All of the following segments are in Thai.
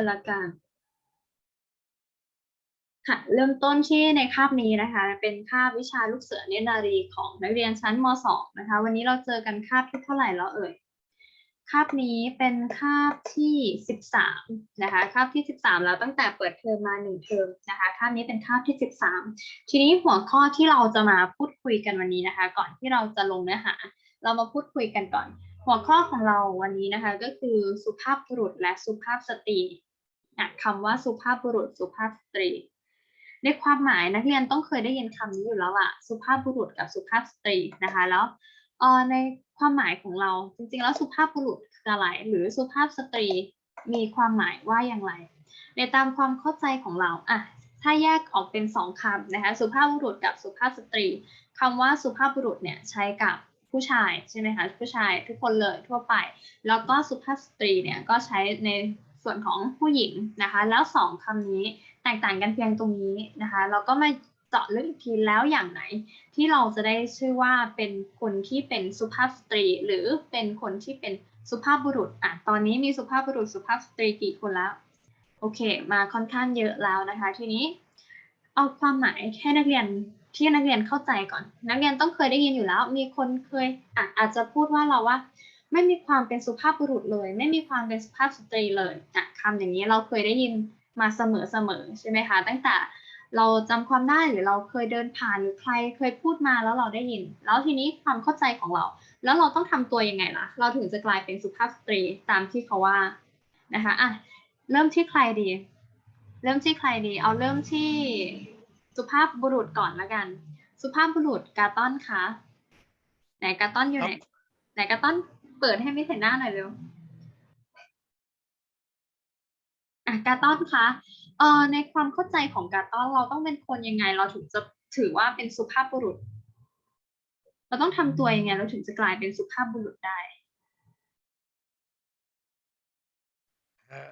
กันละกันค่ะเริ่มต้นที่ในคาบนี้นะคะ เป็นคาบวิชาลูกเสือเนตรนารีของนักเรียนชั้นม .2 นะคะ วันนี้เราเจอกันคาบที่เท่าไหร่แล้วเอ่ยคาบนี้เป็นคาบที่ 13 นะคะคาบที่ 13 แล้วตั้งแต่เปิดเทอมมา1เทอมนะคะคาบนี้เป็นคาบที่ 13 ทีนี้หัวข้อที่เราจะมาพูดคุยกันวันนี้นะคะ ก่อนที่เราจะลงเนื้อหา เรามาพูดคุยกันก่อน หัวข้อของเราวันนี้นะคะ ก็คือสุภาพบุรุษและสุภาพสตรี คำว่าสุภาพบุรุษสุภาพสตรี ในความหมายนักเรียนต้องเคยได้ยินคำนี้อยู่แล้วอะสุภาพบุรุษกับสุภาพสตรีนะคะแล้วออในความหมายของเราจริงๆ แล้วสุภาพบุรุษคืออะไร หรือสุภาพสตรีมีความหมายว่าอย่างไร ในตามความเข้าใจของเราอะถ้าแยกออกเป็นสองคำนะคะสุภาพบุรุษกับสุภาพสตรีคำว่าสุภาพบุรุษเนี่ยใช้กับผู้ชายใช่ไหมคะผู้ชายทุกคนเลยทั่วไป แล้วก็สุภาพสตรีเนี่ยก็ใช้ใน ส่วนของผู้หญิงนะคะ แล้วสองคำนี้แตกต่างกันเพียงตรงนี้นะคะ เราก็มาเจาะลึกอีกทีแล้วอย่างไหน ที่เราจะได้ชื่อว่าเป็นคนที่เป็นสุภาพสตรี หรือเป็นคนที่เป็นสุภาพบุรุษอะตอนนี้มีสุภาพบุรุษสุภาพสตรีกี่คนแล้วโอเค มาค่อนข้างเยอะแล้วนะคะ ทีนี้ เอาความหมายให้นักเรียนที่นักเรียนเข้าใจก่อน นักเรียนต้องเคยได้ยินอยู่แล้ว มีคนเคยอะอาจจะพูดว่าเราว่า ไม่มีความเป็นสุภาพบุรุษเลย ไม่มีความเป็นสุภาพสตรีเลยอะคำอย่างนี้เราเคยได้ยินมาเสมอๆใช่ไหมคะ ตั้งแต่เราจำความได้หรือเราเคยเดินผ่านหรือใครเคยพูดมาแล้วเราได้ยิน แล้วทีนี้ความเข้าใจของเรา แล้วเราต้องทำตัวยังไงล่ะ เราถึงจะกลายเป็นสุภาพสตรีตามที่เขาว่านะคะอะเริ่มที่ใครดี เริ่มที่ใครดี เอาเริ่มที่สุภาพบุรุษก่อนละกัน สุภาพบุรุษกาต้อนคะไหนกาต้อนอยู่ไหนไหนกาต้อน เปิดให้มิเทนหน้าหน่อยเร็วอะกาต้อนคะเอ่อในความเข้าใจของกาต้อนเราต้องเป็นคนยังไง เราถึงจะถือว่าเป็นสุภาพบุรุษ เราต้องทำตัวยังไง เราถึงจะกลายเป็นสุภาพบุรุษได้เอ่อ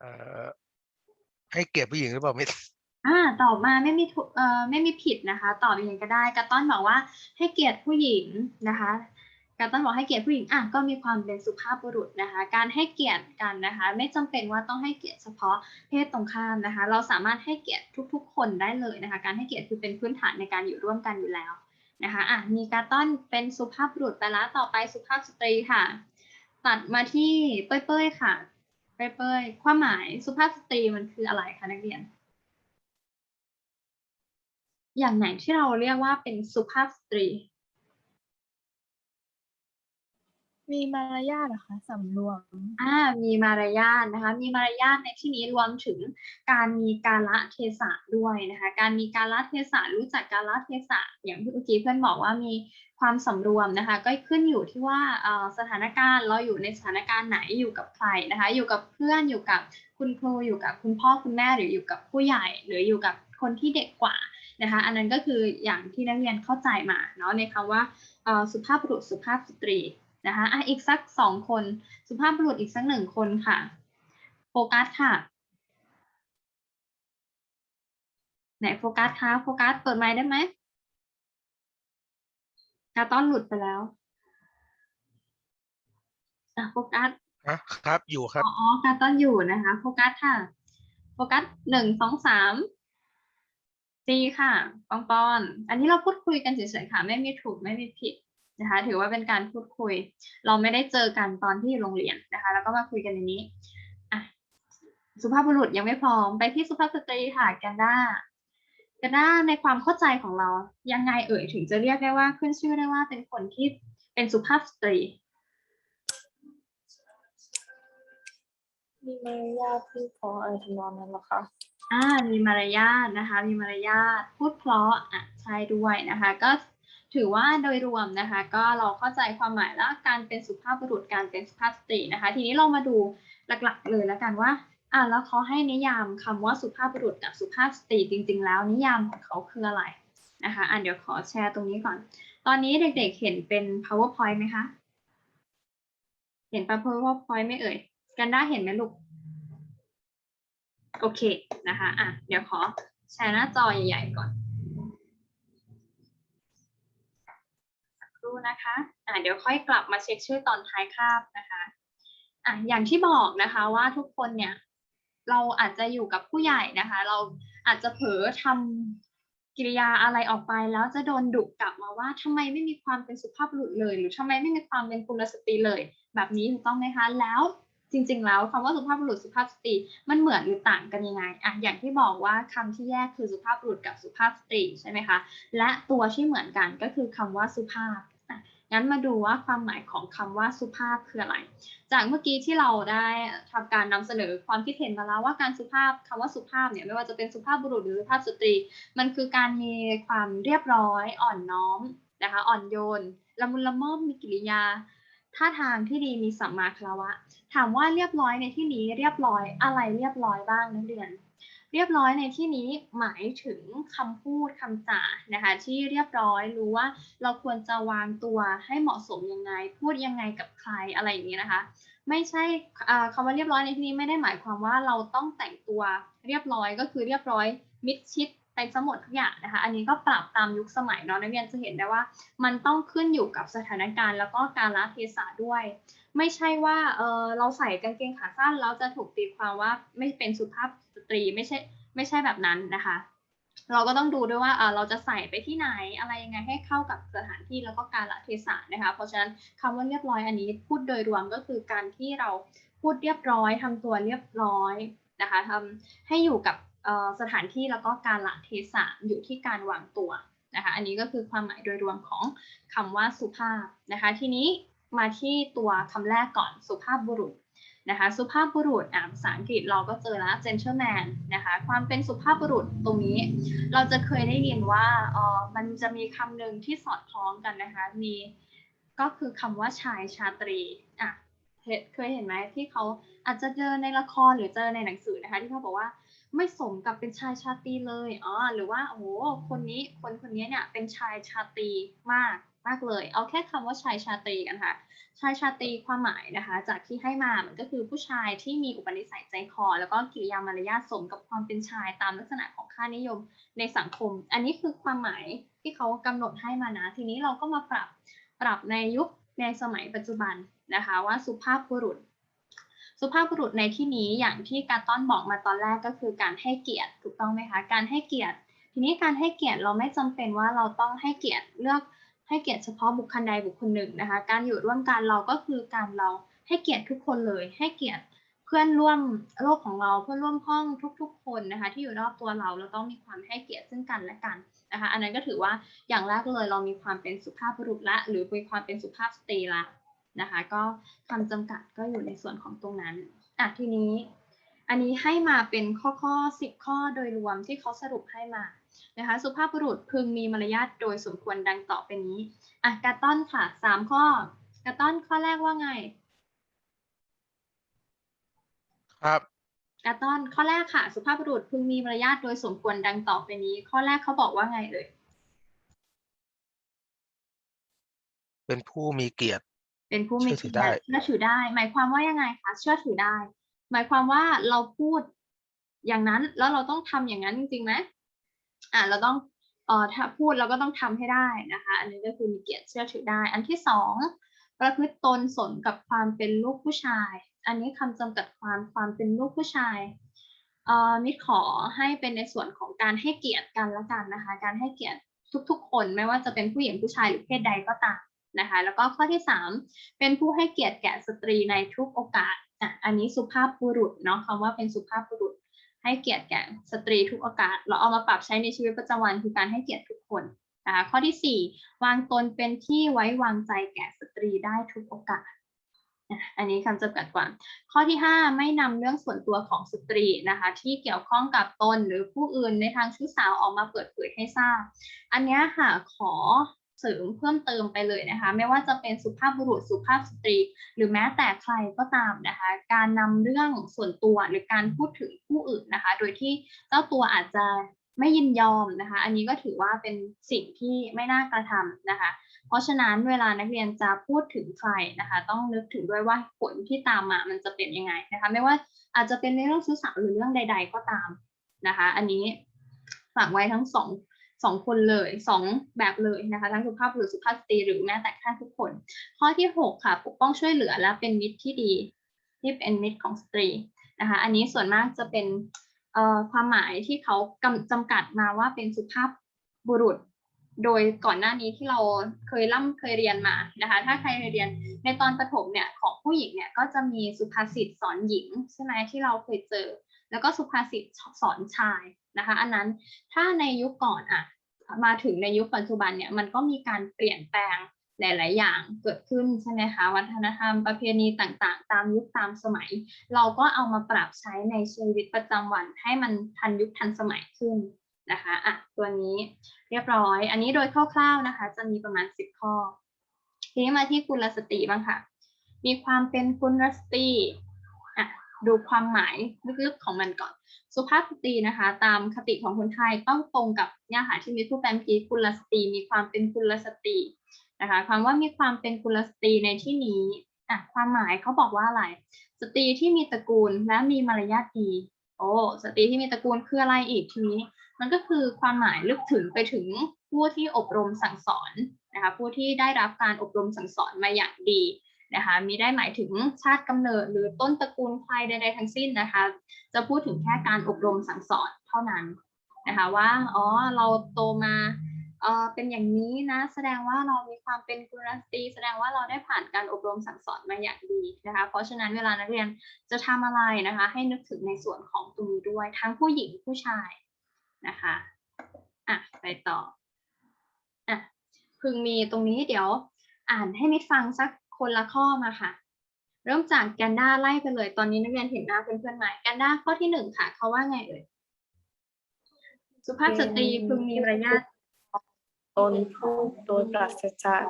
เอ่อให้เกียรติผู้หญิงหรือเปล่าไม่อ่าตอบมาไม่มีถูกเอ่อไม่มีผิดนะคะ ตอบยังไงก็ได้กาต้อนบอกว่าให้เกียรติผู้หญิงนะคะ การต้อนบอกให้เกียรติผู้หญิงอะก็มีความเป็นสุภาพบุรุษนะคะ การให้เกียรติกันนะคะ ไม่จำเป็นว่าต้องให้เกียรติเฉพาะเพศตรงข้ามนะคะ เราสามารถให้เกียรติทุก ๆ คนได้เลยนะคะ การให้เกียรติคือเป็นพื้นฐานในการอยู่ร่วมกันอยู่แล้วนะคะอะมีการต้อนเป็นสุภาพบุรุษไปแล้วต่อไปสุภาพสตรีค่ะ ตัดมาที่เป้ยๆค่ะเป้ยๆความหมายสุภาพสตรีมันคืออะไรคะนักเรียน อย่างไหนที่เราเรียกว่าเป็นสุภาพสตรี มีมารยาทเหรอคะสำรวมอ่ามีมารยาทนะคะ มีมารยาทในที่นี้รวมถึงการมีกาละเทศะด้วยนะคะ การมีกาละเทศะรู้จักกาละเทศะอย่างที่เมื่อกี้เพื่อนบอกว่ามีความสำรวมนะคะ ก็ขึ้นอยู่ที่ว่าสถานการณ์เราอยู่ในสถานการณ์ไหนอยู่กับใครนะคะ อยู่กับเพื่อนอยู่กับคุณครูอยู่กับคุณพ่อคุณแม่หรืออยู่กับผู้ใหญ่ หรืออยู่กับคนที่เด็กกว่านะคะ อันนั้นก็คืออย่างที่นักเรียนเข้าใจมาเนาะในคำว่าสุภาพบุรุษสุภาพสตรี นะคะอะอีกสักสองคน สุภาพบุรุษอีกสักหนึ่งคนค่ะ โฟกัสค่ะ ไหนโฟกัสคะโฟกัสเปิดไมค์ได้ไหมกาต้อนหลุดไปแล้วอะโฟกัสอะครับอยู่ครับอ๋ออ๋อกาต้อนอยู่นะคะโฟกัสค่ะโฟกัสหนึ่งสองสามซีค่ะปองปอน อันนี้เราพูดคุยกันเฉยๆค่ะ ไม่มีถูกไม่มีผิด นะคะถือว่าเป็นการพูดคุย เราไม่ได้เจอกันตอนที่อยู่โรงเรียนนะคะ แล้วก็มาคุยกันในนี้อะสุภาพบุรุษยังไม่พร้อมไปที่สุภาพสตรีค่ะแกันด้าแกันด้าในความเข้าใจของเรายังไงเอ่ยถึงจะเรียกได้ว่าขึ้นชื่อได้ว่าเป็นคนที่เป็นสุภาพสตรีมีมารยาทที่พออะไรทำนองนั้นเหรอคะ อ่า มีมารยาทนะคะ มีมารยาทพูดเพราะอะใช่ด้วยนะคะ ก็ ถือว่าโดยรวมนะคะ ก็เราเข้าใจความหมายแล้วการเป็นสุภาพบุรุษการเป็นสุภาพสตรีนะคะ ทีนี้เรามาดูหลักๆ เลยแล้วกันว่าอ่าแล้วเขาให้นิยามคำว่าสุภาพบุรุษกับสุภาพสตรีจริง ๆ แล้วนิยามของเขาคืออะไรนะคะอ่าเดี๋ยวขอแชร์ตรงนี้ก่อน ตอนนี้เด็กๆเห็นเป็น powerpoint ไหมคะเห็น powerpoint ไหมเอ่ยกันได้เห็นไหมลูกโอเคนะคะอะเดี๋ยวขอแชร์หน้าจอใหญ่ๆก่อนสักครู่ นะคะอะเดี๋ยวค่อยกลับมาเช็คชื่อตอนท้ายคาบนะคะอะอย่างที่บอกนะคะว่าทุกคนเนี่ยเราอาจจะอยู่กับผู้ใหญ่นะคะ เราอาจจะเผลอทำกิริยาอะไรออกไปแล้วจะโดนดุกลับมาว่าทำไมไม่มีความเป็นสุภาพบุรุษเลย หรือทำไมไม่มีความเป็นกุลสตรีเลย แบบนี้ถูกต้องไหมคะแล้วจริง ๆ แล้วคำว่าสุภาพบุรุษสุภาพสตรีมันเหมือนหรือต่างกันยังไงอะอย่างที่บอกว่าคำที่แยกคือสุภาพบุรุษกับสุภาพสตรีใช่ไหมคะและตัวที่เหมือนกันก็คือคำว่าสุภาพ งั้นมาดูว่าความหมายของคำว่าสุภาพคืออะไร จากเมื่อกี้ที่เราได้ทำการนำเสนอความคิดเห็นมาแล้วว่าการสุภาพคำว่าสุภาพเนี่ยไม่ว่าจะเป็นสุภาพบุรุษหรือสุภาพสตรี มันคือการมีความเรียบร้อยอ่อนน้อมนะคะอ่อนโยนละมุนละม่อมมีกิริยาท่าทางที่ดีมีสัมมาคารวะ ถามว่าเรียบร้อยในที่นี้เรียบร้อยอะไรเรียบร้อยบ้างนักเรียน เรียบร้อยในที่นี้หมายถึงคำพูดคำจานะคะที่เรียบร้อยรู้ว่าเราควรจะวางตัวให้เหมาะสมยังไง พูดยังไงกับใครอะไรอย่างนี้นะคะ ไม่ใช่อ่าคำว่าเรียบร้อยในที่นี้ไม่ได้หมายความว่าเราต้องแต่งตัวเรียบร้อยก็คือเรียบร้อยมิดชิดไปซะหมดทุกอย่างนะคะ อันนี้ก็ปรับตามยุคสมัยเนาะนักเรียนจะเห็นได้ว่า มันต้องขึ้นอยู่กับสถานการณ์ แล้วก็การละเทศะด้วย ไม่ใช่ว่าเออเราใส่กางเกงขาสั้นแล้วจะถูกตีความว่าไม่เป็นสุภาพ ตรีไม่ใช่ไม่ใช่แบบนั้นนะคะ เราก็ต้องดูด้วยว่าเราจะใส่ไปที่ไหนอะไรยังไงให้เข้ากับสถานที่แล้วก็การละเทศะนะคะ เพราะฉะนั้นคำว่าเรียบร้อยอันนี้พูดโดยรวมก็คือการที่เราพูดเรียบร้อยทำตัวเรียบร้อยนะคะทำให้อยู่กับสถานที่แล้วก็การละเทศะอยู่ที่การวางตัวนะคะอันนี้ก็คือความหมายโดยรวมของคำว่าสุภาพนะคะ ทีนี้มาที่ตัวคำแรกก่อนสุภาพบุรุษ นะคะสุภาพบุรุษอ่าภาษาอังกฤษเราก็เจอแล้ว gentleman นะคะความเป็นสุภาพบุรุษตรงนี้ เราจะเคยได้ยินว่าเออมันจะมีคำหนึ่งที่สอดคล้องกันนะคะมีก็คือคำว่าชายชาตรีอะเห็นเคยเห็นไหมที่เขาอาจจะเจอในละครหรือเจอในหนังสือนะคะที่เขาบอกว่าไม่สมกับเป็นชายชาตรีเลยอ๋อหรือว่าโอ้โหคนนี้คนคนนี้เนี่ยเป็นชายชาตรีมาก มากเลย เอาแค่คำว่าชายชาตรีกันค่ะ ชายชาตรีความหมายนะคะ จากที่ให้มา มันก็คือผู้ชายที่มีอุปนิสัยใจคอ แล้วก็กิริยามารยาทสมกับความเป็นชายตามลักษณะของค่านิยมในสังคม อันนี้คือความหมายที่เขากำหนดให้มานะ ทีนี้เราก็มาปรับปรับในยุคในสมัยปัจจุบันนะคะว่าสุภาพบุรุษ สุภาพบุรุษในที่นี้อย่างที่การต้อนบอกมาตอนแรกก็คือการให้เกียรติถูกต้องไหมคะ การให้เกียรติ ทีนี้การให้เกียรติเราไม่จำเป็นว่าเราต้องให้เกียรติเลือก ให้เกียรติเฉพาะบุคคลใดบุคคลหนึ่งนะคะ การอยู่ร่วมกันเราก็คือการเราให้เกียรติทุกคนเลย ให้เกียรติเพื่อนร่วมโลกของเราเพื่อนร่วมห้องทุก ๆ คนนะคะ ที่อยู่รอบตัวเราเราต้องมีความให้เกียรติซึ่งกันและกันนะคะ อันนั้นก็ถือว่าอย่างแรกเลยเรามีความเป็นสุภาพบุรุษละ หรือมีความเป็นสุภาพสตรีละนะคะ ก็คำจำกัดก็อยู่ในส่วนของตรงนั้นอะทีนี้ อันนี้ให้มาเป็นข้อข้อสิบข้อโดยรวมที่เขาสรุปให้มา นะคะสุภาพบุรุษพึงมีมารยาทโดยสมควรดังต่อไปนี้อะกาต้อนค่ะสามข้อกาต้อนข้อแรกว่าไง ครับกาต้อนข้อแรกค่ะ สุภาพบุรุษพึงมีมารยาทโดยสมควรดังต่อไปนี้ ข้อแรกเขาบอกว่าไงเอ่ยเป็นผู้มีเกียรติ เป็นผู้มีเชื่อถือได้เชื่อถือได้ หมายความว่ายังไงคะเชื่อถือได้ หมายความว่าเราพูดอย่างนั้นแล้วเราต้องทำอย่างนั้นจริงๆไหม อ่าเราต้องเอ่อถ้าพูดเราก็ต้องทำให้ได้นะคะ อันนี้ก็คือมีเกียรติเชื่อถือได้ อันที่สองประพฤติตนสนกับความเป็นลูกผู้ชาย อันนี้คำจำกัดความความเป็นลูกผู้ชายเอ่อมิขอให้เป็นในส่วนของการให้เกียรติกันละกันนะคะ การให้เกียรติทุกๆ คนไม่ว่าจะเป็นผู้หญิงผู้ชายหรือเพศใดก็ตามนะคะ แล้วก็ข้อที่ 3 เป็นผู้ให้เกียรติแก่สตรีในทุกโอกาสอะอันนี้สุภาพบุรุษเนาะคำว่าเป็นสุภาพบุรุษ ให้เกียรติแก่สตรีทุกโอกาส เราเอามาปรับใช้ในชีวิตประจำวันคือการให้เกียรติทุกคนนะคะข้อที่ 4 วางตนเป็นที่ไว้วางใจแก่สตรีได้ทุกโอกาสอันนี้คำจำกัดความข้อที่ 5 ไม่นำเรื่องส่วนตัวของสตรีนะคะที่เกี่ยวข้องกับตนหรือผู้อื่นในทางชู้สาวออกมาเปิดเผยให้ทราบ อันนี้ค่ะขอ เสริมเพิ่มเติมไปเลยนะคะ ไม่ว่าจะเป็นสุภาพบุรุษสุภาพสตรี หรือแม้แต่ใครก็ตามนะคะ การนำเรื่องส่วนตัวหรือการพูดถึงผู้อื่นนะคะ โดยที่เจ้าตัวอาจจะไม่ยินยอมนะคะ อันนี้ก็ถือว่าเป็นสิ่งที่ไม่น่ากระทำนะคะ เพราะฉะนั้นเวลานักเรียนจะพูดถึงใครนะคะ ต้องนึกถึงด้วยว่าผลที่ตามมามันจะเป็นยังไงนะคะ ไม่ว่าอาจจะเป็นในเรื่องชู้สาวหรือเรื่องใด ๆ ก็ตามนะคะ อันนี้ฝากไว้ทั้งสอง สองคนเลยสองแบบเลยนะคะทั้งสุภาพบุรุษสุภาพสตรีหรือแม้แต่แค่ทุกคน ข้อที่หกค่ะปกป้องช่วยเหลือและเป็นมิตรที่ดีที่เป็นมิตรของสตรีนะคะอันนี้ส่วนมากจะเป็นความหมายที่เขากำจำกัดมาว่าเป็นสุภาพบุรุษ โดยก่อนหน้านี้ที่เราเคยร่ำเคยเรียนมานะคะ ถ้าใครเคยเรียนในตอนประถมเนี่ยของผู้หญิงเนี่ยก็จะมีสุภาษิตสอนหญิงใช่ไหมที่เราเคยเจอ แล้วก็สุภาษิตสอนชาย นะคะ อันนั้นถ้าในยุคก่อนอะมาถึงในยุคปัจจุบันเนี่ยมันก็มีการเปลี่ยนแปลงหลาย ๆ อย่างเกิดขึ้นใช่ไหมคะ วัฒนธรรมประเพณีต่าง ๆ ตามยุคตามสมัย เราก็เอามาปรับใช้ในชีวิตประจำวันให้มันทันยุคทันสมัยขึ้นนะคะอะตัวนี้เรียบร้อย อันนี้โดยคร่าว ๆ นะคะ จะมีประมาณ 10 ข้อ ทีนี้มาที่กุลสตรีบ้างค่ะ มีความเป็นกุลสตรีอะ ดูความหมายลึกๆของมันก่อน สุภาพสตรีนะคะ ตามคติของคนไทยต้องตรงกับเนี่ยค่ะที่มีผู้แปลเมื่อกี้กุลสตรีมีความเป็นกุณลสตรีนะคะความว่ามีความเป็นกุณลสตรีในที่นี้อะความหมายเขาบอกว่าอะไร สตรีที่มีตระกูลและมีมารยาทดีโอ้สตรีที่มีตระกูลคืออะไรอีกทีนี้ มันก็คือความหมายลึกถึงไปถึงผู้ที่อบรมสั่งสอนนะคะผู้ที่ได้รับการอบรมสั่งสอนมาอย่างดี นะคะมีได้หมายถึงชาติกำเนิดหรือต้นตระกูลใครใดๆทั้งสิ้นนะคะ จะพูดถึงแค่การอบรมสั่งสอนเท่านั้นนะคะว่าอ๋อเราโตมาเออเป็นอย่างนี้นะแสดงว่าเรามีความเป็นกุลสตรีแสดงว่าเราได้ผ่านการอบรมสั่งสอนมาอย่างดีนะคะเพราะฉะนั้นเวลานักเรียนจะทำอะไรนะคะ ให้นึกถึงในส่วนของตรงนี้ด้วยทั้งผู้หญิงผู้ชายนะคะอะไปต่ออะพึงมีตรงนี้เดี๋ยวอ่านให้มิตรฟังสัก คนละข้อมาค่ะ เริ่มจากแกนด้าไล่ไปเลย ตอนนี้นักเรียนเห็นหน้าเพื่อนๆไหมแกนด้าข้อที่หนึ่งค่ะ เขาว่าไงเอ่ย สุภาพสตรีพึงมีมารยาทตนผู้โดยปราศจาก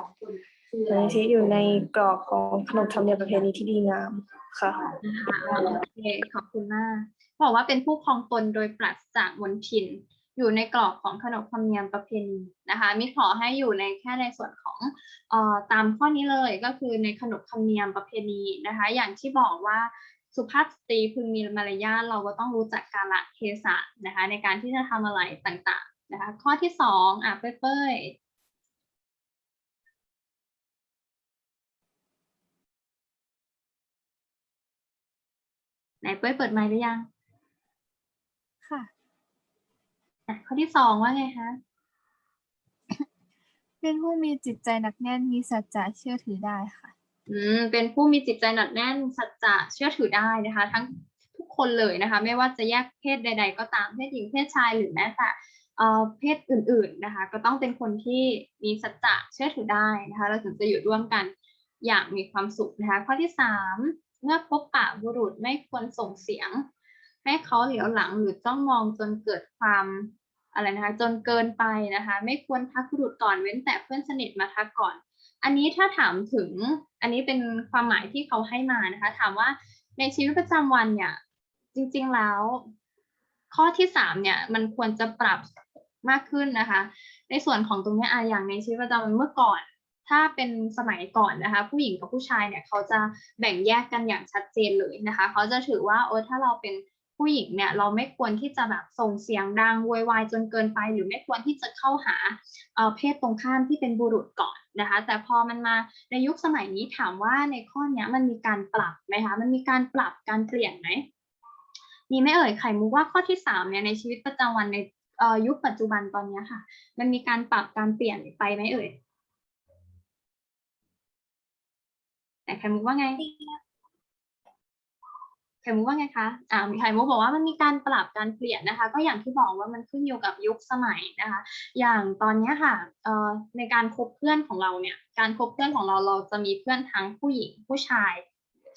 ในที่อยู่ในกรอบของขนบธรรมเนียมประเพณีที่ดีงามค่ะนะคะอ่าโอเคขอบคุณมากบอกว่าเป็นผู้ครองตนโดยปราศจากมนทิน อยู่ในกรอบของขนบธรรมเนียมประเพณีนะคะมิขอให้อยู่ในแค่ในส่วนของออตามข้อนี้เลยก็คือในขนบธรรมเนียมประเพณีนะคะ อย่างที่บอกว่าสุภาพสตรีพึงมีมารยาทเราก็ต้องรู้จักกาลเทศะนะคะในการที่จะทำอะไรต่างๆนะคะข้อที่สองอะเป้ยเป้ยไหนเป้ยเปิดไมค์หรือยัง ค่ะ อะข้อที่สองว่าไงคะเป็นผู้มีจิตใจหนักแน่นมีสัจจะเชื่อถือได้ค่ะ อืมเป็นผู้มีจิตใจหนักแน่นสัจจะเชื่อถือได้นะคะ ทั้งทุกคนเลยนะคะ ไม่ว่าจะแยกเพศใด ๆ ก็ตามเพศหญิงเพศชายหรือแม้แต่เอ่อเพศอื่น ๆนะคะ ก็ต้องเป็นคนที่มีสัจจะเชื่อถือได้นะคะ เราถึงจะอยู่ร่วมกันอย่างมีความสุขนะคะ ข้อที่สามเมื่อพบปะบุรุษไม่ควรส่งเสียง ให้เขาเหลียวหลังหรือจ้องมองจนเกิดความอะไรนะคะจนเกินไปนะคะ ไม่ควรทักบุรุษก่อนเว้นแต่เพื่อนสนิทมาทักก่อน อันนี้ถ้าถามถึงอันนี้เป็นความหมายที่เขาให้มานะคะ ถามว่าในชีวิตประจำวันเนี่ยจริงๆแล้ว ข้อที่สามเนี่ยมันควรจะปรับมากขึ้นนะคะ ในส่วนของตรงนี้อะอย่างในชีวิตประจำวันเมื่อก่อน ถ้าเป็นสมัยก่อนนะคะ ผู้หญิงกับผู้ชายเนี่ยเขาจะแบ่งแยกกันอย่างชัดเจนเลยนะคะ เขาจะถือว่าโอ้ถ้าเราเป็น ผู้หญิงเนี่ยเราไม่ควรที่จะแบบส่งเสียงดังโวยวายจนเกินไป หรือไม่ควรที่จะเข้าหาเอ่อเพศตรงข้ามที่เป็นบุรุษก่อนนะคะ แต่พอมันมาในยุคสมัยนี้ถามว่าในข้อนี้มันมีการปรับไหมคะมันมีการปรับการเปลี่ยนไหมมีไม่เอ่ยไข่มุกว่าข้อที่สามเนี่ยในชีวิตประจำวันในยุคปัจจุบันตอนนี้ค่ะ มันมีการปรับการเปลี่ยนไปไหมเอ่ยแต่ไข่มุกว่าไง ไข่มุกว่าไงคะ อ่ามีไข่มุกบอกว่ามันมีการปรับการเปลี่ยนนะคะ ก็อย่างที่บอกว่ามันขึ้นอยู่กับยุคสมัยนะคะ อย่างตอนเนี้ยค่ะเอ่อในการคบเพื่อนของเราเนี่ย การคบเพื่อนของเราเราจะมีเพื่อนทั้งผู้หญิงผู้ชาย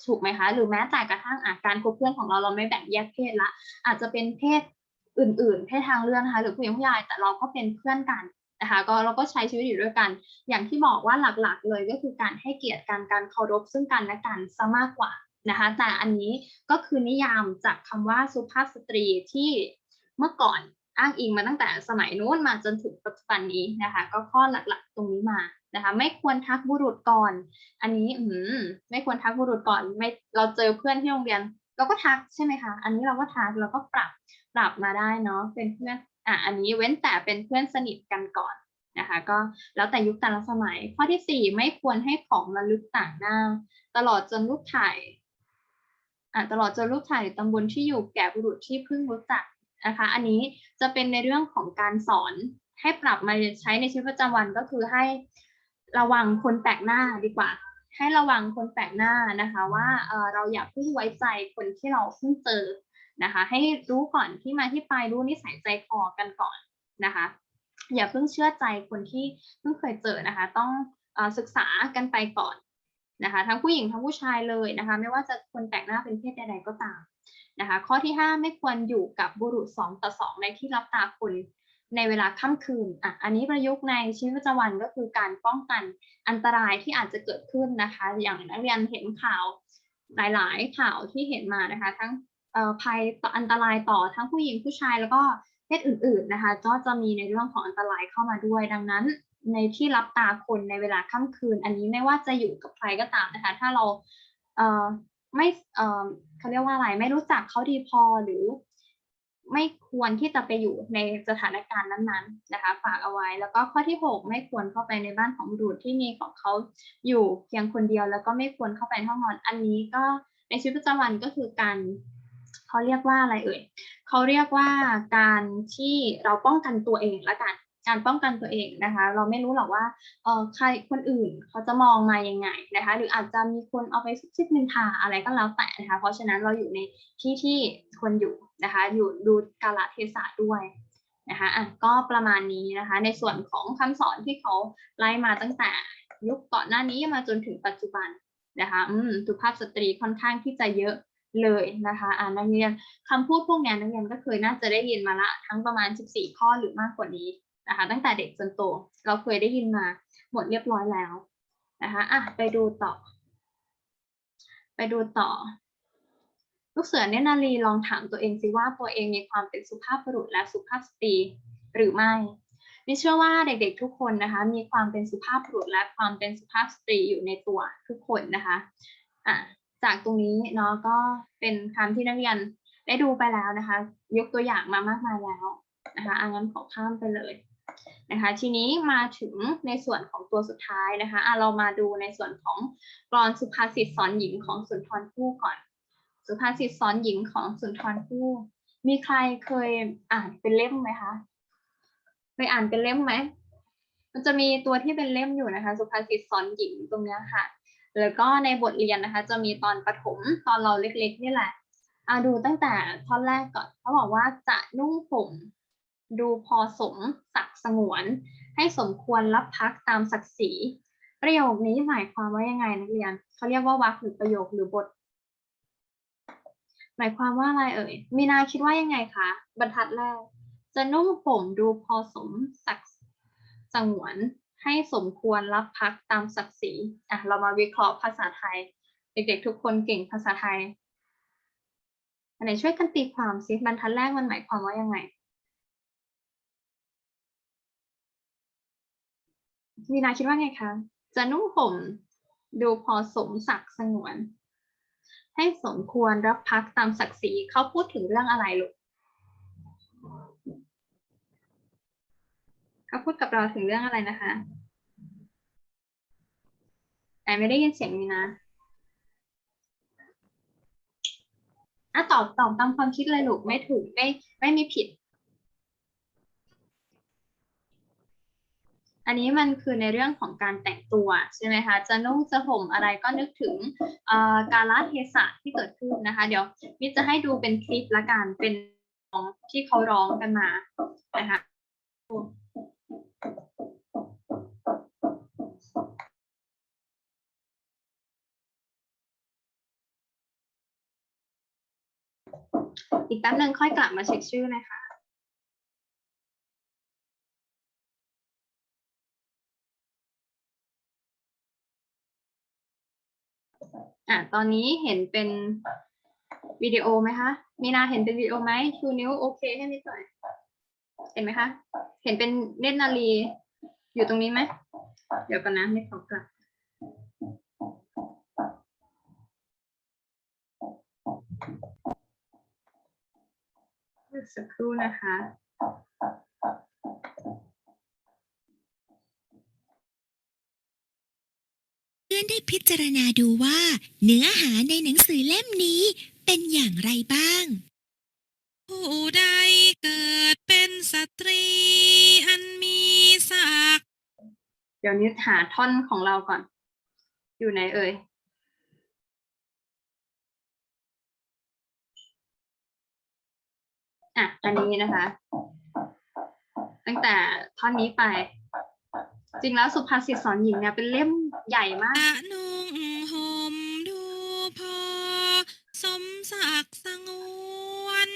ถูกไหมคะ หรือแม้แต่กระทั่งอะการคบเพื่อนของเราเราไม่แบ่งแยกเพศละ อาจจะเป็นเพศอื่นๆ เพศทางเลือกนะคะ หรือผู้หญิงผู้ชาย แต่เราก็เป็นเพื่อนกันนะคะก็เราก็ใช้ชีวิตอยู่ด้วยกัน อย่างที่บอกว่าหลักๆ เลยก็คือการให้เกียรติกันการเคารพซึ่งกันและกันซะมากกว่า นะคะแต่อันนี้ก็คือนิยามจากคำว่าสุภาพสตรีที่เมื่อก่อนอ้างอิงมาตั้งแต่สมัยนู้นมาจนถึงปัจจุบันนี้นะคะ ก็ข้อหลักๆตรงนี้มานะคะ ไม่ควรทักบุรุษก่อน อันนี้อืมไม่ควรทักบุรุษก่อนไม่เราเจอเพื่อนที่โรงเรียน เราก็ทักใช่ไหมคะอันนี้เราก็ทักเราก็ปรับปรับมาได้เนาะเป็นเพื่อนอะอันนี้เว้นแต่เป็นเพื่อนสนิทกันก่อนนะคะก็แล้วแต่ยุคแต่ละสมัย ข้อที่สี่ไม่ควรให้ของระลึกต่างหน้า ตลอดจนรูปถ่าย ตลอดจนรูปถ่ายตำบลที่อยู่แก่บุรุษที่เพิ่งรู้จักนะคะ อันนี้จะเป็นในเรื่องของการสอนให้ปรับมาใช้ในชีวิตประจำวันก็คือให้ระวังคนแปลกหน้าดีกว่า ให้ระวังคนแปลกหน้านะคะว่าเเราอย่าเพิ่งไว้ใจคนที่เราเพิ่งเจอนะคะ ให้รู้ก่อนที่มาที่ไปรู้นิสัยใจคอกันก่อนนะคะ อย่าเพิ่งเชื่อใจคนที่เพิ่งเคยเจอนะคะ ต้องอศึกษากันไปก่อน นะคะทั้งผู้หญิงทั้งผู้ชายเลยนะคะไม่ว่าจะคนแปลกหน้าเป็นเพศใดๆก็ตามนะคะข้อที่ห้าไม่ควรอยู่กับบุรุษสองต่อสองในที่รับตาคนในเวลาค่ำคืนอะอันนี้ประยุกต์ในชีวิตประจำวันก็คือการป้องกันอันตรายที่อาจจะเกิดขึ้นนะคะ อย่างนักเรียนเห็นข่าวหลายๆ ข่าวที่เห็นมานะคะ ทั้งภัยต่ออันตรายต่อทั้งผู้หญิงผู้ชายแล้วก็เพศอื่น ๆนะคะ ก็จะมีในเรื่องของอันตรายเข้ามาด้วย ดังนั้น ในที่รับตาคนในเวลาค่ำคืน อันนี้ไม่ว่าจะอยู่กับใครก็ตามนะคะ ถ้าเราเอ่อไม่เอ่อเขาเรียกว่าอะไรไม่รู้จักเขาดีพอหรือไม่ควรที่จะไปอยู่ในสถานการณ์นั้นๆนะคะ ฝากเอาไว้ แล้วก็ข้อที่หกไม่ควรเข้าไปในบ้านของบุรุษที่มีของเขาอยู่เพียงคนเดียว แล้วก็ไม่ควรเข้าไปห้องนอน อันนี้ก็ในชีวิตประจำวันก็คือการเขาเรียกว่าอะไรเอ่ยเขาเรียกว่าการที่เราป้องกันตัวเองละกัน การป้องกันตัวเองนะคะ เราไม่รู้หรอกว่าเออใครคนอื่นเขาจะมองมายังไงนะคะ หรืออาจจะมีคนเอาไปซุบซิบนินทาอะไรก็แล้วแต่นะคะ เพราะฉะนั้นเราอยู่ในที่ที่คนอยู่นะคะ อยู่ดูกาลเทศะด้วยนะคะอะก็ประมาณนี้นะคะ ในส่วนของคำสอนที่เขาไล่มาตั้งแต่ยุคก่อนหน้านี้มาจนถึงปัจจุบันนะคะอืมสุภาพสตรีค่อนข้างที่จะเยอะเลยนะคะอ่านักเรียนคำพูดพวกนี้นักเรียนก็เคยน่าจะได้ยินมาละทั้งประมาณ 14 ข้อหรือมากกว่านี้ นะคะ ตั้งแต่เด็กจนโตเราเคยได้ยินมาหมดเรียบร้อยแล้วนะคะอะไปดูต่อ ไปดูต่อ ลูกเสือเนนารีลองถามตัวเองสิว่าตัวเองมีความเป็นสุภาพบุรุษและสุภาพสตรีหรือไม่นี่เชื่อว่าเด็กๆทุกคนนะคะมีความเป็นสุภาพบุรุษและความเป็นสุภาพสตรีอยู่ในตัวทุกคนนะคะอะจากตรงนี้เนาะก็เป็นคำที่นักเรียนได้ดูไปแล้วนะคะ ยกตัวอย่างมามากมายแล้วนะคะอังั้นขอข้ามไปเลย นะคะทีนี้มาถึงในส่วนของตัวสุดท้ายนะคะอะเรามาดูในส่วนของกรอนสุภาษิตสอนหญิงของสุนทรภู่ก่อน สุภาษิตสอนหญิงของสุนทรภู่มีใครเคยอ่านเป็นเล่มไหมคะเคยอ่านเป็นเล่มไหมมันจะมีตัวที่เป็นเล่มอยู่นะคะ สุภาษิตสอนหญิงตรงนี้ค่ะ แล้วก็ในบทเรียนนะคะ จะมีตอนประถมตอนเราเล็กๆนี่แหละอ่าดูตั้งแต่ท่อนแรกก่อนเขาบอกว่าจะนุ่งห่ม ดูพอสมศักดิ์สงวน ให้สมควรรับพักตามศักดิ์ศรีประโยคนี้หมายความว่ายังไงนักเรียนเขาเรียกว่าวรรคหรือประโยคหรือบท หมายความว่าอะไรเอ่ยมีนาคิดว่ายังไงคะบรรทัดแรก จะนุ่งห่มดูพอสมศักดิ์สงวน ให้สมควรรับพักตามศักดิ์ศรีอะเรามาวิเคราะห์ภาษาไทย เด็กๆ ทุกคนเก่งภาษาไทยอันไหนช่วยกันตีความซิบรรทัดแรกมันหมายความว่ายังไง มีนาคิดว่าไงคะจะนุ่งห่มดูพอสมศักดิ์สงวน ให้สมควรรับพักตามศักดิ์ศรีเขาพูดถึงเรื่องอะไรลูกเขาพูดกับเราถึงเรื่องอะไรนะคะแต่ไม่ได้ยินเสียงมีนะอะตอบตอบตามความคิดเลยลูกไม่ถูกไม่ไม่มีผิด อันนี้มันคือในเรื่องของการแต่งตัวใช่ไหมคะ จะนุ่งจะห่มอะไรก็นึกถึงการละเทศะที่เกิดขึ้นนะคะ เดี๋ยวมิจะให้ดูเป็นคลิปละกัน เป็นของที่เขาร้องกันมานะคะอีกแป๊บนึงค่อยกลับมาเช็คชื่อนะคะ อะตอนนี้เห็นเป็นวิดีโอไหมคะ มีนาเห็นเป็นวิดีโอไหมชูนิ้วโอเคให้นิดหน่อย เห็นไหมคะ เห็นเป็นเนตรนารีอยู่ตรงนี้ไหม เดี๋ยวกันนะไม่ขอกลับสักครู่นะคะ พื่อนได้พิจารณาดูว่า เนื้อหาในหนังสือเล่มนี้เป็นอย่างไรบ้าง ผู้ใดเกิดเป็นสตรีอันมีศักดิ์เดี๋ยวนี้หาท่อนของเราก่อน อยู่ไหนเอ่ย อะ อันนี้นะคะ ตั้งแต่ท่อนนี้ไป จริงแล้วสุภาษิตสอนหญิงเนี่ยเป็นเล่มใหญ่มากตะนุ่งห่มดูพอ สมศักดิ์สงวน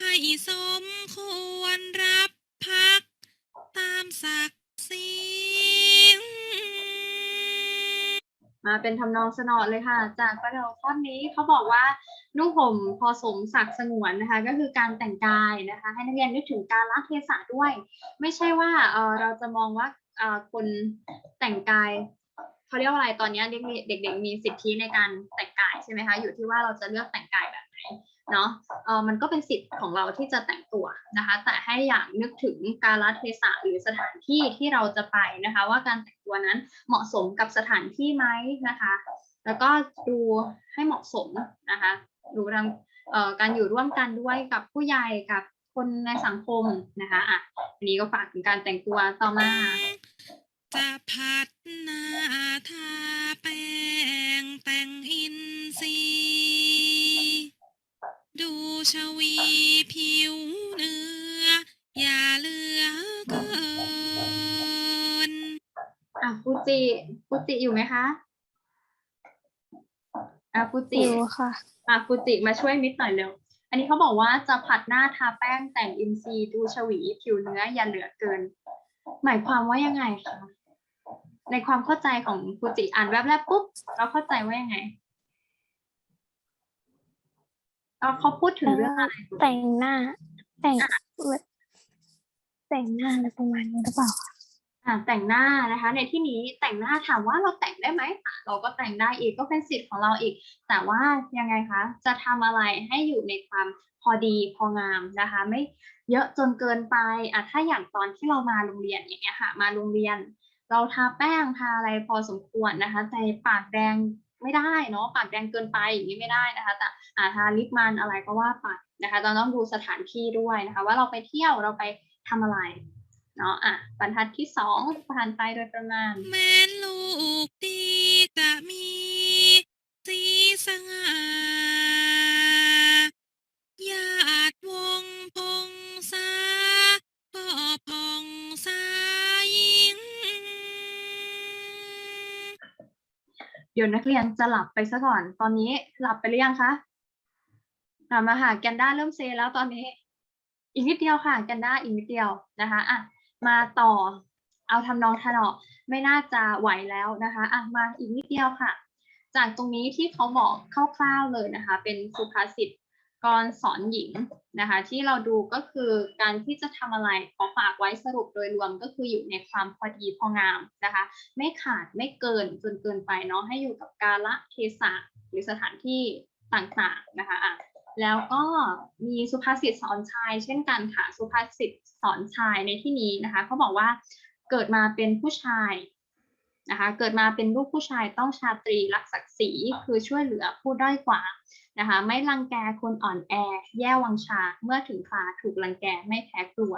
ให้สมควรรับพักตามศักดิ์ศรีมาเป็นทำนองสนอเลยค่ะ จากประโยคท่อนนี้เขาบอกว่า นุ่งห่มพอสมศักดิ์สงวนนะคะ ก็คือการแต่งกายนะคะ ให้นักเรียนนึกถึงการละเทศะด้วย ไม่ใช่ว่าเออเราจะมองว่าเออคนแต่งกายเขาเรียกว่าอะไรตอนนี้เด็กๆมีสิทธิในการแต่งกายใช่ไหมคะอยู่ที่ว่าเราจะเลือกแต่งกายแบบไหนเนาะเออมันก็เป็นสิทธิ์ของเราที่จะแต่งตัวนะคะ แต่ให้อย่างนึกถึงการละเทศะหรือสถานที่ที่เราจะไปนะคะ ว่าการแต่งตัวนั้นเหมาะสมกับสถานที่ไหมนะคะ แล้วก็ดูให้เหมาะสมนะคะ ดูทางเอ่อการอยู่ร่วมกันด้วยกับผู้ใหญ่กับคนในสังคมนะคะอะอันนี้ก็ฝากถึงการแต่งตัวต่อมาจะพัดหน้าทาแป้งแต่งอินทรีย์ดูชวีผิวเนื้อ อย่าเหลือเกินอะฟูจิฟูจิอยู่ไหมคะ อะฟูจิอยู่ค่ะ อะฟูจิมาช่วยมิดหน่อยเร็ว อันนี้เขาบอกว่าจะผัดหน้าทาแป้งแต่งอินทรีย์ดูชวีผิวเนื้ออย่าเหลือเกิน หมายความว่ายังไงคะ ในความเข้าใจของฟูจิอ่านแวบแรกปุ๊บเราเข้าใจว่ายังไงเราเขาพูดถึงเรื่องอะไร แต่งหน้า แต่งแต่งหน้าอะไรประมาณนี้หรือเปล่าคะ อ่าแต่งหน้านะคะ ในที่นี้แต่งหน้าถามว่าเราแต่งได้ไหมอะเราก็แต่งได้อีกก็เป็นสิทธิ์ของเราอีก แต่ว่ายังไงคะจะทำอะไรให้อยู่ในความพอดีพองามนะคะ ไม่เยอะจนเกินไปอะถ้าอย่างตอนที่เรามาโรงเรียนอย่างเงี้ยค่ะมาโรงเรียน เราทาแป้งทาอะไรพอสมควรนะคะ แต่ปากแดงไม่ได้เนาะปากแดงเกินไปอย่างนี้ไม่ได้นะคะ แต่อาทาลิปมันอะไรก็ว่าไปนะคะเราต้องดูสถานที่ด้วยนะคะ ว่าเราไปเที่ยวเราไปทำอะไร เนาะอะบรรทัดที่สองผ่านไปโดยประมาณ แม้นลูกดีจะมีสีสง่าญาติวงศ์พงษาก็พองสายิงเดี๋ยวนักเรียนจะหลับไปซะก่อน ตอนนี้หลับไปหรือยังคะหลับมาค่ะแกนด้าเริ่มเซแล้วตอนนี้ อีกนิดเดียวค่ะแกนด้าอีกนิดเดียวนะคะอะ มาต่อ เอาทำนองทะเนาะไม่น่าจะไหวแล้วนะคะอะมาอีกนิดเดียวค่ะ จากตรงนี้ที่เขาบอกคร่าวๆเลยนะคะ เป็นสุภาษิตกรสอนหญิงนะคะ ที่เราดูก็คือการที่จะทำอะไรขอฝากไว้สรุปโดยรวมก็คืออยู่ในความพอดีพองามนะคะ ไม่ขาดไม่เกินจนเกินไปเนาะให้อยู่กับกาละเทศะหรือสถานที่ต่างๆนะคะอะ แล้วก็มีสุภาษิตสอนชาย เช่นกันค่ะ สุภาษิตสอนชายในที่นี้นะคะเขาบอกว่าเกิดมาเป็นผู้ชายนะคะเกิดมาเป็นลูกผู้ชายต้องชาตรีรักศักดิ์ศรีคือช่วยเหลือผู้ด้อยกว่านะคะไม่รังแกคนอ่อนแอ แย่วังชาเมื่อถึงคราถูกรังแกไม่แพ้กลัว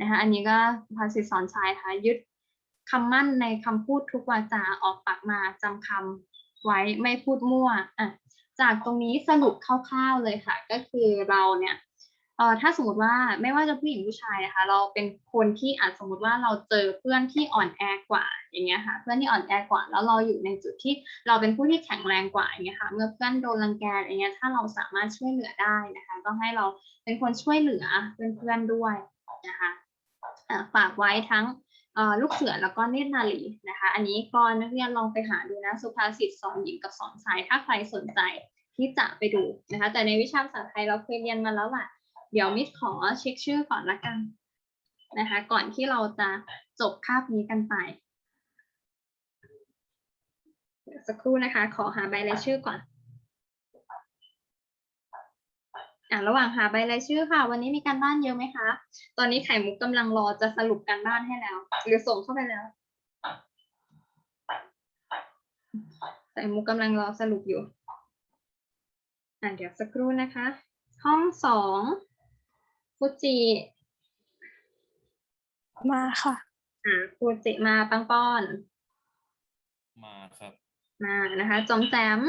นะคะอันนี้ก็สุภาษิตสอนชายค่ะยึดคำมั่นในคำพูดทุกวาจาออกปากมาจำคำไว้ไม่พูดมั่วอะ จากตรงนี้สรุปคร่าวๆเลยค่ะ ก็คือเราเนี่ยเอ่อถ้าสมมติว่าไม่ว่าจะผู้หญิงผู้ชายนะคะ เราเป็นคนที่อาจสมมติว่าเราเจอเพื่อนที่อ่อนแอกว่าอย่างเงี้ยค่ะ เพื่อนที่อ่อนแอกว่า แล้วเราอยู่ในจุดที่เราเป็นผู้ที่แข็งแรงกว่าอย่างเงี้ยค่ะ เมื่อเพื่อนโดนรังแกอย่างเงี้ยถ้าเราสามารถช่วยเหลือได้นะคะ ก็ให้เราเป็นคนช่วยเหลือเพื่อนๆด้วยนะคะฝากไว้ทั้ง ลูกเสือแล้วก็เนตรนารีนะคะ อันนี้ก็นักเรียนลองไปหาดูนะสุภาษิตสอนหญิงกับสอนชาย ถ้าใครสนใจที่จะไปดูนะคะ แต่ในวิชาภาษาไทยเราเคยเรียนมาแล้วแหละเดี๋ยวมิดขอเช็คชื่อก่อนละกันนะคะ ก่อนที่เราจะจบคาบนี้กันไปสักครู่นะคะ ขอหาใบรายชื่อก่อน อะระหว่างหาใบรายชื่อค่ะ วันนี้มีการบ้านเยอะไหมคะ ตอนนี้ไข่มุกกำลังรอจะสรุปการบ้านให้แล้ว หรือส่งเข้าไปแล้วแต่มุกกำลังรอสรุปอยู่อะเดี๋ยวสักครู่นะคะ ห้องสองฟูจิมาค่ะอะฟูจิมาปังปอน มาครับ มานะคะจอมแจม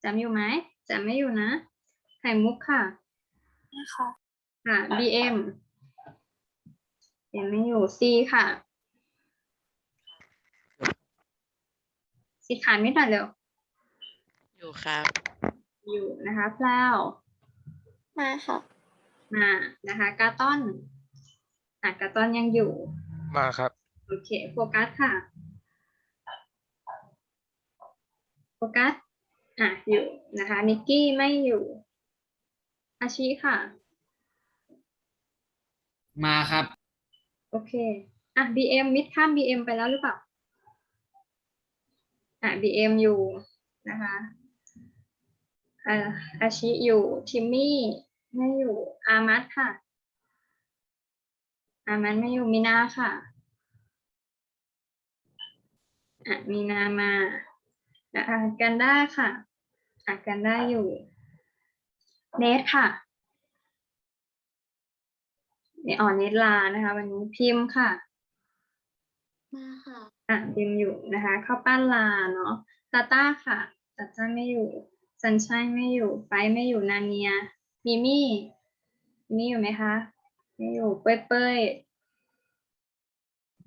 แจมอยู่ไหมแจมไม่อยู่นะ ไข่มุกค่ะนี่ค่ะค่ะ BM เอ็มไม่อยู่ C ค่ะ สีขานไม่ตัดเร็ว อยู่ครับอยู่นะคะแพลวมาค่ะ มานะคะกาต้อนอะกาต้อนยังอยู่ มาครับ โอเค โฟกัสค่ะ โฟกัส อะ อยู่นะคะ นิกกี้ไม่อยู่ อาชิค่ะ มาครับ โอเค อะ BM มิดข้าม BM ไปแล้วหรือเปล่า อะ BM อยู่นะคะอ่าอาชิอยู่ทิมมี่ไม่อยู่ อามัดค่ะ อามัดไม่อยู่มินาค่ะอะมีนามานะคะกันด้าค่ะอะกันด้าอยู่ เนทค่ะเนี่ยอ่อนเนตลานะคะ วันนี้พิมพ์ค่ะ มาค่ะ อะพิมพ์อยู่นะคะข้าวปั้นลาเนาะตาต้าค่ะตาต้าไม่อยู่ซันชัยไม่อยู่ไฟไม่อยู่นาเนียมิมี่มิมี่อยู่ไหมคะไม่อยู่เป้ยเป้ย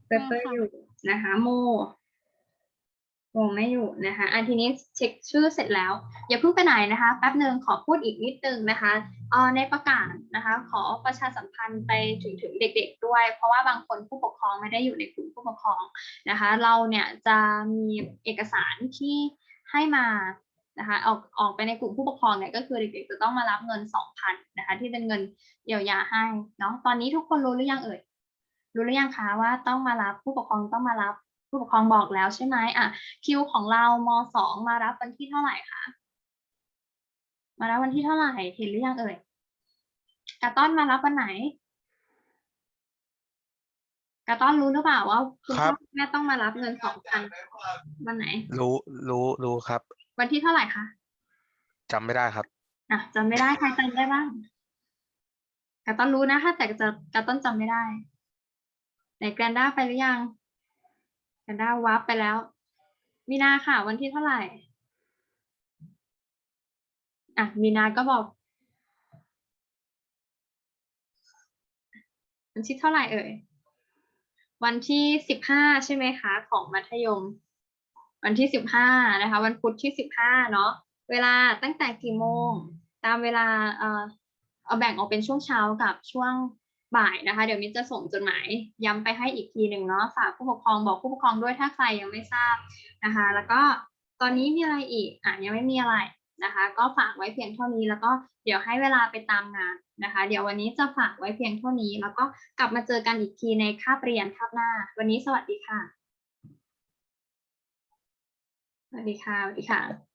เป้ยเป้ยมาค่ะอยู่นะคะ โม โมไม่อยู่นะคะอันทีนี้เช็คชื่อเสร็จแล้ว อย่าเพิ่งไปไหนนะคะแป๊บหนึ่งขอพูดอีกนิดนึงนะคะออในประกาศนะคะขอประชาสัมพันธ์ไปถึงถึงเด็กๆด้วย เพราะว่าบางคนผู้ปกครองไม่ได้อยู่ในกลุ่มผู้ปกครองนะคะเราเนี่ยจะมีเอกสารที่ให้มานะคะออกออกไปในกลุ่มผู้ปกครองเนี่ยก็คือเด็กๆจะต้องมารับเงินสองพันนะคะที่เป็นเงินเยียวยาให้เนาะตอนนี้ทุกคนรู้หรือยังเอ่ยรู้หรือยังคะว่าต้องมารับผู้ปกครองต้องมารับ ผู้ปกครองบอกแล้วใช่ไหมอะคิวของเรามสองมารับวันที่เท่าไหร่คะมารับวันที่เท่าไหร่เห็นหรือยังเอ่ยกาต้อนมารับวันไหนกาต้อนรู้หรือเปล่าว่าคุณครัพ่อบคุณแม่ต้องมารับเงินสองพันวันไหน รู้รู้รู้ครับ วันที่เท่าไหร่คะจำไม่ได้ครับอะจำไม่ได้ใครจำได้บ้างกาต้อนรู้นะถ้าแต่จะกาต้อนจำไม่ได้ไหนแกรนด้าไปหรือยัง แกรนด้าวับไปแล้ว มีนาค่ะ วันที่เท่าไหร่ อะ มีนาก็บอก วันที่เท่าไหร่เอ่ย วันที่สิบห้าใช่ไหมคะของมัธยม วันที่สิบห้านะคะ วันพุธที่สิบห้าเนาะ เวลาตั้งแต่กี่โมง ตามเวลาเอ่อเอาแบ่งออกเป็นช่วงเช้ากับช่วง บ่ายนะคะ เดี๋ยวมิ้นจะส่งจดหมายย้ำไปให้อีกทีหนึ่งเนาะฝากผู้ปกครองบอกผู้ปกครองด้วยถ้าใครยังไม่ทราบนะคะ แล้วก็ตอนนี้มีอะไรอีกอะยังไม่มีอะไรนะคะ ก็ฝากไว้เพียงเท่านี้แล้วก็เดี๋ยวให้เวลาไปตามงานนะคะ เดี๋ยววันนี้จะฝากไว้เพียงเท่านี้ แล้วก็กลับมาเจอกันอีกทีในคาบเรียนคาบหน้า วันนี้สวัสดีค่ะสวัสดีค่ะสวัสดีค่ะ